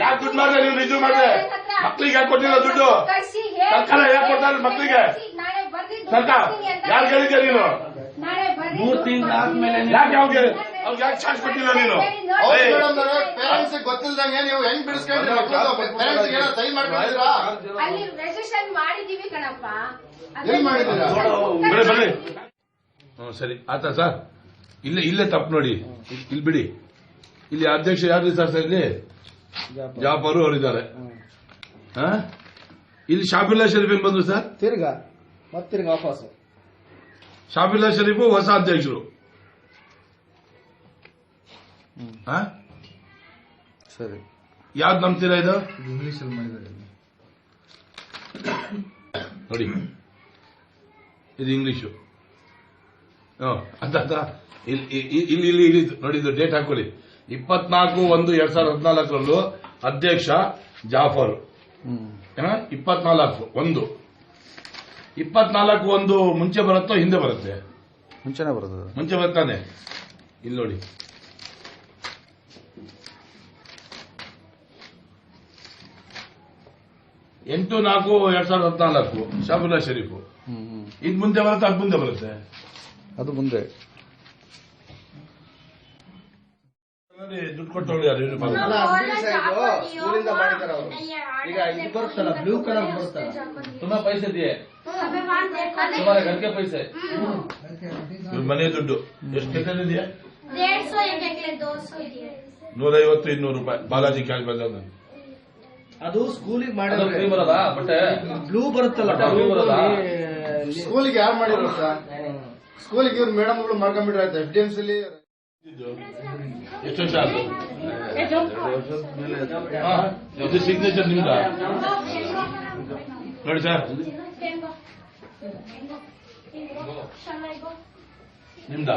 ಯಾಕೆ ದುಡ್ಡು ಮಾಡಿದೆ? ನೀವು ರಿಜ್ಯೂ ಮಾಡಿದೆ? ಮಕ್ಳಿಗೆ ಯಾಕೆ ಕೊಟ್ಟಿಲ್ಲ ದುಡ್ಡು. ಸರ್ಕಾರ ಯಾಕೆ ಕೊಡ್ತಾರೆ ಮಕ್ಳಿಗೆ? ಮಕ್ಕಳಿಗೆ ಸರ್ಕಾರ ಯಾರು ಹೇಳಿದ್ಯಾ ನೀನು? ಮೂರ್ ತಿಂಗಳಾದ್ಮೇಲೆ ಯಾಕೆ ಯಾವ್ದು ಅವ್ರಿಗೆ ಯಾಕೆ ಚಾರ್ಜ್ ಕೊಟ್ಟಿಲ್ಲ ನೀನು? ಪೇರೆಂಟ್ಸ್ ಗೊತ್ತಿಲ್ದಂಗೆ ನೀವು ಹೆಂಗ್ ಬಿಡಿಸ್ಕೊಂಡ್ರಿ ಪೇರೆಂಟ್ಸ್ ಏನೋ ಸೈನ್ ಮಾಡ್ಕೊಂಡಿದ್ದೀರಾ? ಅಲ್ಲಿ ರಿಜಿಸ್ಟ್ರೇಷನ್ ಮಾಡಿದೀವಿ ಕಣಪ್ಪ. ಮಾಡಿದ್ದೀರಾ? ಬರ್ರಿ ಬರ್ರಿ ಹ್ಮ್ ಸರಿ. ಆತ ಸರ್? ಇಲ್ಲೇ ಇಲ್ಲೇ ತಪ್ಪು ನೋಡಿ. ಇಲ್ಲಿ ಬಿಡಿ. ಇಲ್ಲಿ ಅಧ್ಯಕ್ಷ ಯಾರು ಸರ್ ಸರ್ ಇಲ್ಲಿ? ಜಾಫರು. ಅವರಿದ್ದಾರೆ. ಹಾ? ಇಲ್ಲಿ ಶಾಫಿಲ್ಲಾ ಶರೀಫ್ ಏನ್ ಬಂದ್ರು ಸರ್? ತಿರ್ಗಾ ಮತ್ತಿರ್ಗ ವಾಪಸ್. ಶಾಫಿಲ್ಲಾ ಶರೀಫು ಹೊಸ ಅಧ್ಯಕ್ಷರು. ಹಾ? ಸರಿ. ಯಾವ್ದು ನಂಬ್ತೀರಾ ಇದು? ಇಂಗ್ಲಿಷ್ ಅಲ್ಲಿ ಮಾಡಿದ್ದಾರೆ ನೋಡಿ. ಇದು ಇಂಗ್ಲಿಷು. ಅಂತ. ಇಲ್ಲಿ ಇಲ್ಲಿ- ಇಲ್ಲಿ ಇಲ್ಲಿ ಇಲ್ಲಿ ನೋಡಿ ಇದು ಡೇಟ್ ಹಾಕೊಳ್ಳಿ. ಇಪ್ಪತ್ನಾಲ್ಕು ಒಂದು ಎರಡ್ ಸಾವಿರದ ಹದಿನಾಲ್ಕರಲ್ಲೂ ಅಧ್ಯಕ್ಷ ಜಾಫರ್? ಇಪ್ಪತ್ನಾಲ್ಕು ಒಂದು. ಇಪ್ಪತ್ನಾಲ್ಕು ಒಂದು ಮುಂಚೆ ಬರುತ್ತೋ ಹಿಂದೆ ಬರುತ್ತೆ? ಮುಂಚೆನೆ ಬರುತ್ತೆ ಮುಂಚೆ ಬರ್ತಾನೆ. ಇಲ್ಲಿ ನೋಡಿ. ಎಂಟು ನಾಲ್ಕು ಎರಡ್ ಸಾವಿರದ ಹದಿನಾಲ್ಕು ಶಾಬುಲ್ಲಾ ಶರೀಫ್. ಇದು ಮುಂದೆ ಬರುತ್ತೆ ಅದು ಮುಂದೆ ಬರುತ್ತೆ? ಅದು ಮುಂದೆ. ದುಡ್ಡು ಕೊಟ್ಟವಳು ಯಾರು? ಯೂನಿಫಾರ್ಮ್ ಸ್ಕೂಲಿಂದ ಅವರು. ಈಗ ಇದು ಬರುತ್ತಲ್ಲ ಬ್ಲೂ ಕಲರ್ ಬರುತ್ತಲ್ಲ ತುಂಬಾ ಪೈಸೆ ಇದೆಯೇ? ಗಂಟೆ ಪೈಸೆ. ಮನೆ ದುಡ್ಡು. ಎಷ್ಟು ಇದೆಯಾ? ನೂರೈವತ್ತು ಇನ್ನೂರು ರೂಪಾಯಿ. ಬಾಲಾಜಿ ಕ್ಯಾಶ್ ಬಂದ ಅದು ಸ್ಕೂಲಿಗೆ ಮಾಡಿದ್ರೆ ಬಟ್ಟೆ? ಬ್ಲೂ ಬರುತ್ತಲ್ಲ ಬ್ಲೂ ಬರಲ್ಲ. ಸ್ಕೂಲಿಗೆ ಯಾರು ಮಾಡಿದ್ರು ಸರ್? ಸ್ಕೂಲಿಗೆ ಇವ್ರು ಮೇಡಮ್ಗಳು ಮಾಡ್ಕೊಂಡ್ಬಿಟ್ರೆ ಎಫ್ ಡಿ ಎಂ ಸಿ ಎಷ್ಟು ವರ್ಷ ಆಯ್ತು ಹಾ, ಇದು ಸಿಗ್ನೇಚರ್ ನಿಮ್ದ ನೋಡಿ ಸರ್ ನಿಮ್ದ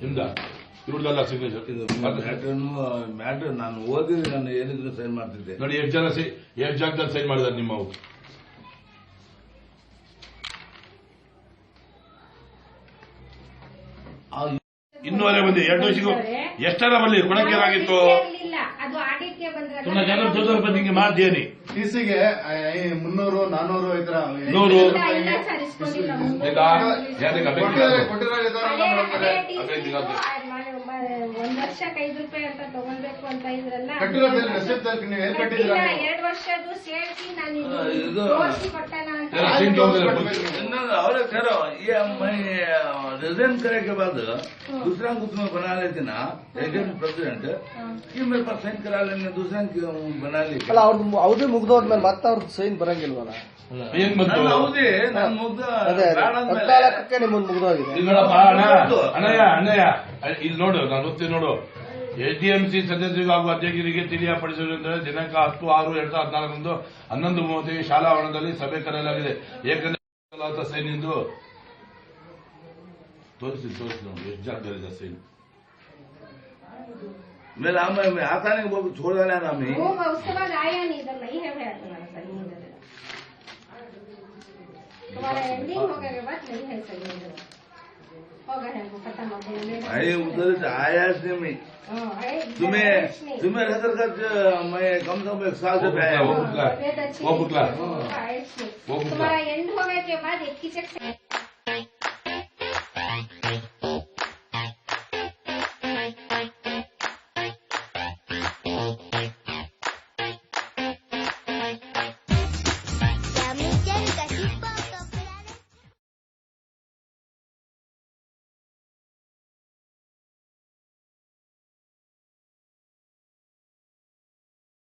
ನಿಮ್ದ ಇವ್ರದಲ್ಲ ಸಿಗ್ನೇಚರ್ ಇದು ಮ್ಯಾಟ್ರನ್ನು ಮ್ಯಾಟ್ರ್ ನಾನು ಓದಿ ನಾನು ಏನಿದ್ರು ಸೈನ್ ಮಾಡ್ತಿದ್ದೆ. ನೋಡಿ ಎಷ್ಟು ಜನ ಸೈ ಎಷ್ಟು ಜಾಗದಲ್ಲಿ ಸೈನ್ ಮಾಡಿದಾರೆ ನಿಮ್ಮವು ಇನ್ನೂವರೆ ಮಂದಿ ಎರಡು ವರ್ಷಕ್ಕೂ ಎಷ್ಟರ ಬರಲಿ ಕೊಡಕ್ಕೆ ಏನಾಗಿತ್ತು ಸುಮ್ಮನೆ ಜನ ಜೋದ್ರ ಬಂದು ಹಿಂಗೆ ಮಾಡ್ದೇನಿ ಟಿ ಸಿಗೆ ಮುನ್ನೂರು ನಾನೂರು ಈ ತರ ನೂರು. ಇಲ್ಲ, ಇಲ್ಲ ಸರ್ ಇಸ್ಕೊಂಡಿಲ್ಲ ಇಲ್ಲ, ಯಾರಿಗೆ ಬೇಕು? ಕೊಟ್ಟಿದ್ದಾರೆ ಕೊಟ್ಟಿದ್ದಾರೆ ಇದಾರೆ ಅದೇ- ಮೇಡಮ್ ಅದೇ ಅವರೇ. TC ಅದೇ ದಿನ ಅದು. ಮ- ಮ- ಒಂದ್ ವರ್ಷಕ್ಕೆ ಐದು ರೂಪಾಯಿ ಅಂತ ತಗೊಳ್ಬೇಕು ಅಂತ ಇದ್ರಲ್ಲ ಕಟ್ಟಿರೋದ್ರಲ್ಲಿ ರೆಸಿಪ್ಟ್ ಅಲ್ಲಿ ನೀವು ಎಲ್ಲಿ ಕಟ್ಟಿಲ್ಲ ಕಟ್ಟಿದ್ದೀರಾ ಎರಡು ವರ್ಷದ್ದು ಸೇರಿಸಿ ನಾನು ಆ, ಇದು- ತೋರಿಸಿ ಕೊಟ್ಟಣ ಅಂತ ಎಲ್ಲ ಸಿಂಗ್ ಹೋಗಿದ್ರೆ ಇನ್ನೊಂದು ಅವರೇ करो ये मैं रिजाइन करने के बाद दूसरा ग्रुप में बना लेती ना एजेंट प्रेसिडेंट कि मेरे पास साइन करा लेने दूसरा क्यों बना ली ಅಲ್ಲ ಅವ್ರದ್ದು ಅವಧಿ ಮುಗ್ದೋದ್ಮೇಲೆ ಮತ್ತೆ ಅವ್ರದ್ದು ಸೈನ್ ಬರಂಗಿಲ್ವಲ್ಲ ಏನ್ ಬಂತು ನಾನು ಹೌದೇ ನಾನು ಮುಗ್ದ ಅದೇ ಅದೇ ಬೇಡ ಅಂದ್ಮೇಲೆ ಹದಿನಾಲ್ಕಕ್ಕೆ ನಿಮ್ಮೊಂದು ಮುಗ್ದೋಗಿದೆ ಇಲ್ಲಿ ನೋಡಪ್ಪ ಅಣ್ಣ ಅಣ್ಣಯ್ಯ ಅಣ್ಣಯ್ಯ ಇಲ್ಲಿ ನೋಡು ನಾನು ಓದ್ತೀನಿ ನೋಡು ಎಡಿಎಂಸಿ ಸದಸ್ಯರಿಗೂ ಹಾಗೂ ಅಧ್ಯಕ್ಷರಿಗೆ ತಿಳಿಯಪಡಿಸುವುದೆಂದರೆ ದಿನಾಂಕ ಹತ್ತು ಆರು ಎರಡ್ ಸಾವಿರದ ಹದಿನಾಲ್ಕರಂದು ಹನ್ನೊಂದು ಮೂವತ್ತಿಗೆ ಶಾಲಾ ಆವರಣದಲ್ಲಿ ಸಭೆ ಕರೆಯಲಾಗಿದೆ ಏಕೆಂದರೆ ಸೈನಿಂದು ತೋರಿಸಿ ತೋರಿಸಿ ನೋಡಿ ಎಷ್ಟು ಜಾಗದಲ್ಲಿದೆ ಸೈನ್ मेरा मैं मैं आता नहीं वो छोड़ देना ना मैं वो उसके बाद आया नहीं इधर नहीं है भैया तुम्हारा सही इधर तुम्हारा एंडिंग हो गए के बाद नहीं है सही अरे उधर से आया से मैं हाँ, है, तुम्हें कुछ नहीं। तुम्हें हैदराबाद मैं कम से कम एक साल से आया वो हूँ बुकला तबीयत अच्छी वो बुकला नहीं, हाँ, ऐसे। वो बुकला तुम्हारा एंड हो गए के बाद एक ही चेक